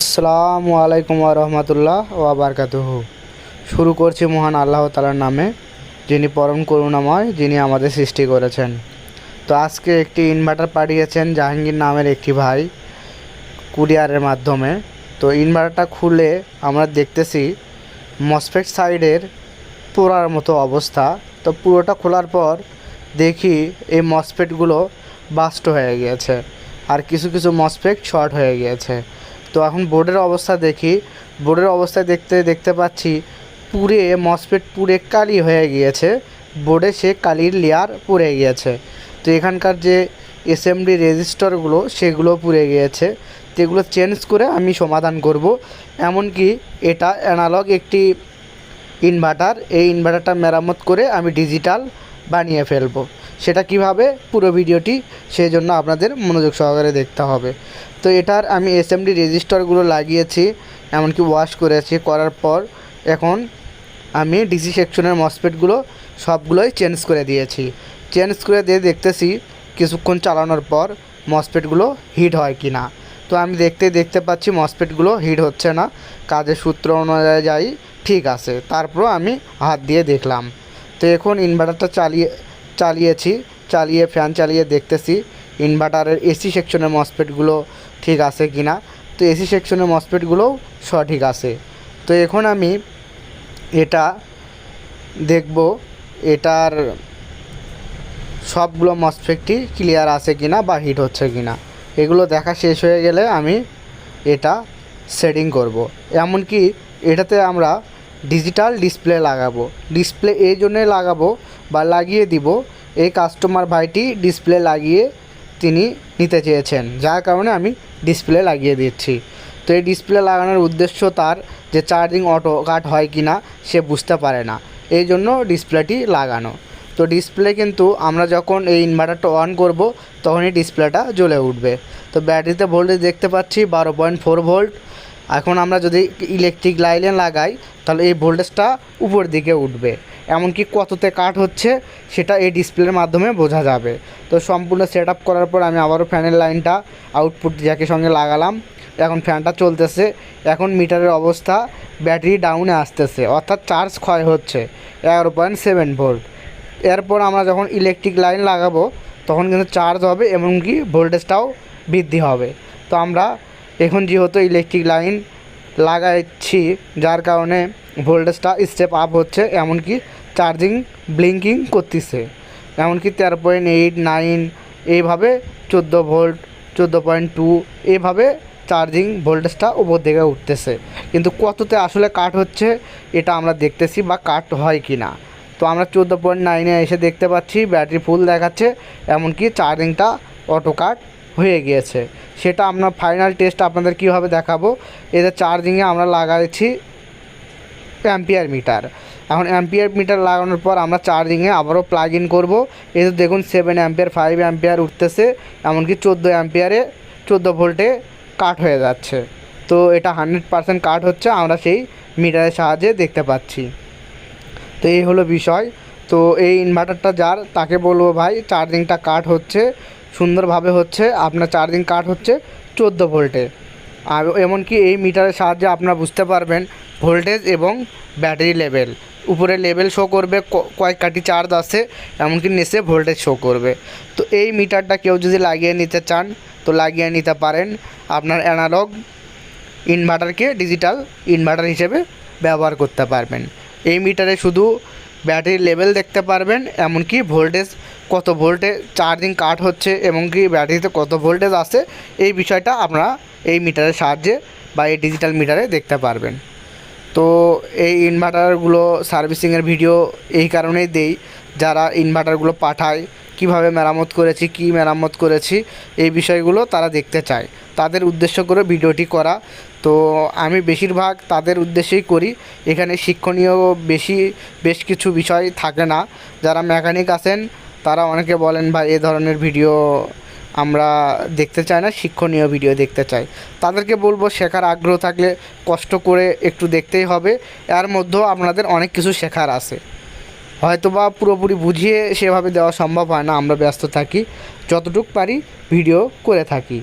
আসসালামু আলাইকুম রহমতুল্লাহ ওয়াবারকাতুহু শুরু করছি মহান আল্লাহ তালার নামে, যিনি পরম করুণাময়, যিনি আমাদের সৃষ্টি করেছেন। তো আজকে একটি ইনভার্টার পাঠিয়েছেন জাহাঙ্গীর নামের একটি ভাই কুরিয়ারের মাধ্যমে। তো ইনভার্টারটা খুলে আমরা দেখতেছি মসফেট সাইডের পোড়ার মতো অবস্থা। তো পুরোটা খোলার পর দেখি এই মসফেটগুলো বাস্ট হয়ে গিয়েছে। আর কিছু কিছু মসফেট শর্ট হয়ে গিয়েছে। তো এখন বোর্ডের অবস্থা দেখি। বোর্ডের অবস্থা দেখতে দেখতে পাচ্ছি পুরে মসফেট পুরে কালি হয়ে গিয়েছে। বোর্ডে সে কালির লেয়ার পুড়ে গিয়েছে। তো এখানকার যে এসএমডি রেজিস্টারগুলো সেগুলো পুড়ে গিয়েছে। তো এগুলো চেঞ্জ করে আমি সমাধান করব। এমনকি এটা অ্যানালগ একটি ইনভার্টার এই ইনভার্টারটা মেরামত করে আমি ডিজিটাল বানিয়ে ফেলব। সেটা কীভাবে? পুরো ভিডিওটি সেই জন্য আপনাদের মনোযোগ সহকারে দেখতে হবে। তো এটার আমি এসএমডি রেজিস্টারগুলো লাগিয়েছি, এমনকি ওয়াশ করেছি, করার পর এখন আমি ডিসি সেকশনের মসপেটগুলো সবগুলোই চেঞ্জ করে দিয়েছি। চেঞ্জ করে দিয়ে দেখতেছি কিছুক্ষণ চালানোর পর মসপেটগুলো হিট হয় কি না তো আমি দেখতে দেখতে পাচ্ছি মসপেটগুলো হিট হচ্ছে না, কাজের সূত্র অনুযায়ী ঠিক আছে। তারপরও আমি হাত দিয়ে দেখলাম। তো এখন ইনভার্টারটা চালিয়ে চালিয়েছি, চালিয়ে ফ্যান চালিয়ে দেখতেছি ইনভার্টারের এসি সেকশনের মসপেটগুলো ঠিক আছে কি না তো এসি সেকশনের মসপেটগুলোও সঠিক আছে। তো এখন আমি এটা দেখব, এটার সবগুলো মসফেটটি ক্লিয়ার আছে কি না বা হিট হচ্ছে কি না এগুলো দেখা শেষ হয়ে গেলে আমি এটা সেটিং করব। এমনকি এটাতে আমরা ডিজিটাল ডিসপ্লে লাগাবো। ডিসপ্লে এই জন্যে লাগাবো বা লাগিয়ে দিব, এই কাস্টমার ভাইটি ডিসপ্লে লাগিয়ে তিনি নিতে চেয়েছেন। যার কারণে আমি ডিসপ্লে লাগিয়ে দিচ্ছি। তো এই ডিসপ্লে লাগানোর উদ্দেশ্য তার যে চার্জিং অটো কাট হয় কি না সে বুঝতে পারে না। এই জন্য ডিসপ্লেটি লাগানো। তো ডিসপ্লে কিন্তু আমরা যখন এই ইনভার্টারটা অন করব, তখনই ডিসপ্লেটা জ্বলে উঠবে। তো ব্যাটারিতে ভোল্টেজ দেখতে পাচ্ছি বারো পয়েন্ট ফোর ভোল্ট এখন আমরা যদি ইলেকট্রিক লাইনে লাগাই, তাহলে এই ভোল্টেজটা উপর দিকে উঠবে। এমনকি কততে কাট হচ্ছে সেটা এই ডিসপ্লের মাধ্যমে বোঝা যাবে। তো সম্পূর্ণ সেট করার পর আমি আবারও ফ্যানের লাইনটা আউটপুট জ্যাকের সঙ্গে লাগালাম। এখন ফ্যানটা চলতেছে। এখন মিটারের অবস্থা ব্যাটারি ডাউনে আসতেছে। অর্থাৎ চার্জ ক্ষয় হচ্ছে। এগারো পয়েন্ট সেভেন ভোল্ট এরপর আমরা যখন ইলেকট্রিক লাইন লাগাবো, তখন কিন্তু চার্জ হবে এমনকি ভোল্টেজটাও বৃদ্ধি হবে। তো আমরা এখন যেহেতু ইলেকট্রিক লাইন লাগাচ্ছি যার কারণে ভোল্টেজটা স্টেপ আপ হচ্ছে, এমনকি চার্জিং ব্লিঙ্কিং করতেছে। এমনকি তেরো পয়েন্ট এইট নাইন এইভাবে চোদ্দ ভোল্ট, চোদ্দ পয়েন্ট টু এইভাবে চার্জিং ভোল্টেজটা উপর দিকে উঠতেছে। কিন্তু কততে আসলে কাট হচ্ছে, এটা আমরা দেখতেছি বা কাট হয় কি না তো আমরা চোদ্দ পয়েন্ট নাইনে এসে দেখতে পাচ্ছি, ব্যাটারি ফুল দেখাচ্ছে, এমনকি চার্জিংটা অটো কাট হয়ে গিয়েছে। সেটা আমরা ফাইনাল টেস্ট আপনাদের কীভাবে দেখাবো? এদের চার্জিংয়ে আমরা লাগাচ্ছি অ্যাম্পিয়ার মিটার। এখন অ্যাম্পিয়ার মিটার লাগানোর পর আমরা চার্জিংয়ে আবারও প্লাগ ইন করব। এতে দেখুন সেভেন অ্যাম্পিয়ার ফাইভ অ্যাম্পিয়ার উঠতেছে, এমনকি চোদ্দ অ্যাম্পিয়ারে চোদ্দ ভোল্টে কাট হয়ে যাচ্ছে। তো এটা হান্ড্রেড পারসেন্ট কাট হচ্ছে, আমরা সেই মিটারের সাহায্যে দেখতে পাচ্ছি। তো এই হলো বিষয়। তো এই ইনভার্টারটা যার, তাকে বলব ভাই চার্জিংটা কাট হচ্ছে, সুন্দরভাবে হচ্ছে, আপনার চার্জিং কাট হচ্ছে চোদ্দ ভোল্টে আর এমনকি এই মিটারের সাহায্যে আপনারা বুঝতে পারবেন ভোল্টেজ এবং ব্যাটারি লেভেল। উপরে লেভেল শো করবে কয়েক কাটি চার্জ আছে, এমনকি নিচে ভোল্টেজ শো করবে। তো এই মিটারটা কেউ যদি লাগিয়ে নিতে চান, তো লাগিয়ে নিতে পারেন আপনার অ্যানালগ ইনভার্টারকে ডিজিটাল ইনভার্টার হিসেবে ব্যবহার করতে পারবেন। এই মিটারে শুধু ব্যাটারির লেভেল দেখতে পারবেন, এমনকি ভোল্টেজ, কত ভোল্টে চার্জিং কাট হচ্ছে এবং কি ব্যাটারিতে কত ভোল্টেজ আছে, এই বিষয়টা আপনারা এই মিটারের সাহায্যে বা এই ডিজিটাল মিটারে দেখতে পারবেন। তো এই ইনভার্টারগুলো সার্ভিসিংয়ের ভিডিও এই কারণেই দেই, যারা ইনভার্টারগুলো পাঠায় কীভাবে মেরামত করেছি, কি মেরামত করেছি, এই বিষয়গুলো তারা দেখতে চায়। তাদের উদ্দেশ্য করে ভিডিওটি করা। তো আমি বেশিরভাগ তাদের উদ্দেশ্যেই করি। এখানে শিক্ষণীয় বেশি, বেশ কিছু বিষয় থাকে না। যারা মেকানিক আছেন, তারা অনেকে বলেন, ভাই, এ ধরনের ভিডিও আমরা দেখতে চাই না, শিক্ষণীয় ভিডিও দেখতে চাই। তাদেরকে বলব, শেখার আগ্রহ থাকলে কষ্ট করে একটু দেখতেই হবে। এর মধ্যেও আপনাদের অনেক কিছু শেখার আছে। হয়তো বা পুরোপুরি বুঝিয়ে সেভাবে দেওয়া সম্ভব হয় না, আমরা ব্যস্ত থাকি, যতটুক পারি ভিডিও করে থাকি।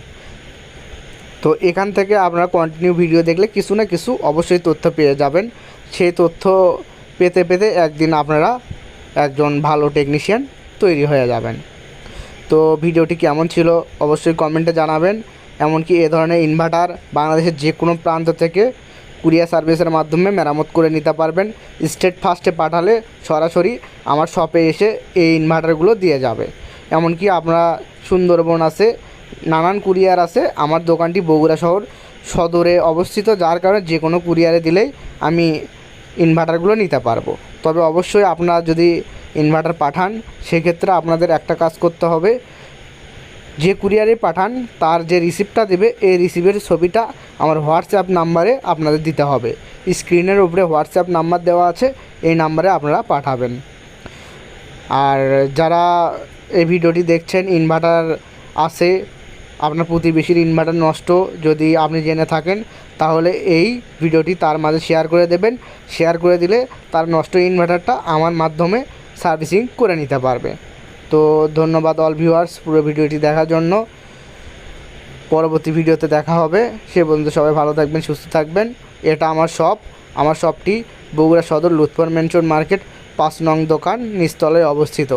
তো এখান থেকে আপনারা কন্টিনিউ ভিডিও দেখলে কিছু না কিছু অবশ্যই তথ্য পেয়ে যাবেন। সেই তথ্য পেতে পেতে একদিন আপনারা একজন ভালো টেকনিশিয়ান তৈরি হয়ে যাবেন। তো ভিডিওটি কেমন ছিল অবশ্যই কমেন্টে জানাবেন। এমনকি এ ধরনের ইনভার্টার বাংলাদেশের যে কোনো প্রান্ত থেকে কুরিয়ার সার্ভিসের মাধ্যমে মেরামত করে নিতে পারবেন। স্টেট ফার্স্টে পাঠালে সরাসরি আমার শপে এসে এই ইনভার্টারগুলো দিয়ে যাবে। এমনকি আপনারা সুন্দরবন আছে, নানান কুরিয়ার আছে, আমার দোকানটি বগুড়া শহর সদরে অবস্থিত, যার কারণে যে কোনো কুরিয়ারে দিলেই আমি ইনভার্টারগুলো নিতে পারব। তবে অবশ্যই আপনারা যদি ইনভার্টার পাঠান, সেক্ষেত্রে আপনাদের একটা কাজ করতে হবে যে কুরিয়ারে পাঠান, তার যে রিসিপ্টটা দেবে, এই রিসিপ্টের ছবিটা আমার হোয়াটসঅ্যাপ নাম্বারে আপনাদের দিতে হবে। স্ক্রিনের উপরে হোয়াটসঅ্যাপ নাম্বার দেওয়া আছে, এই নাম্বারে আপনারা পাঠাবেন। আর যারা এই ভিডিওটি দেখছেন, ইনভার্টার আছে, আপনার প্রতিবেশীর ইনভার্টার নষ্ট, যদি আপনি জেনে থাকেন, তাহলে এই ভিডিওটি তার মাঝে শেয়ার করে দেবেন। শেয়ার করে দিলে তার নষ্ট ইনভার্টারটা আমার মাধ্যমে সার্ভিসিং করে নিতে পারবে। তো ধন্যবাদ অল ভিউয়ার্স পুরো ভিডিওটি দেখার জন্য। পরবর্তী ভিডিওতে দেখা হবে। সে পর্যন্ত সবাই ভালো থাকবেন, সুস্থ থাকবেন। এটা আমার শপ আমার শপটি বগুড়া সদর লুৎফর মেনশন মার্কেট, পাঁচ নং দোকান নিস্তলে অবস্থিত।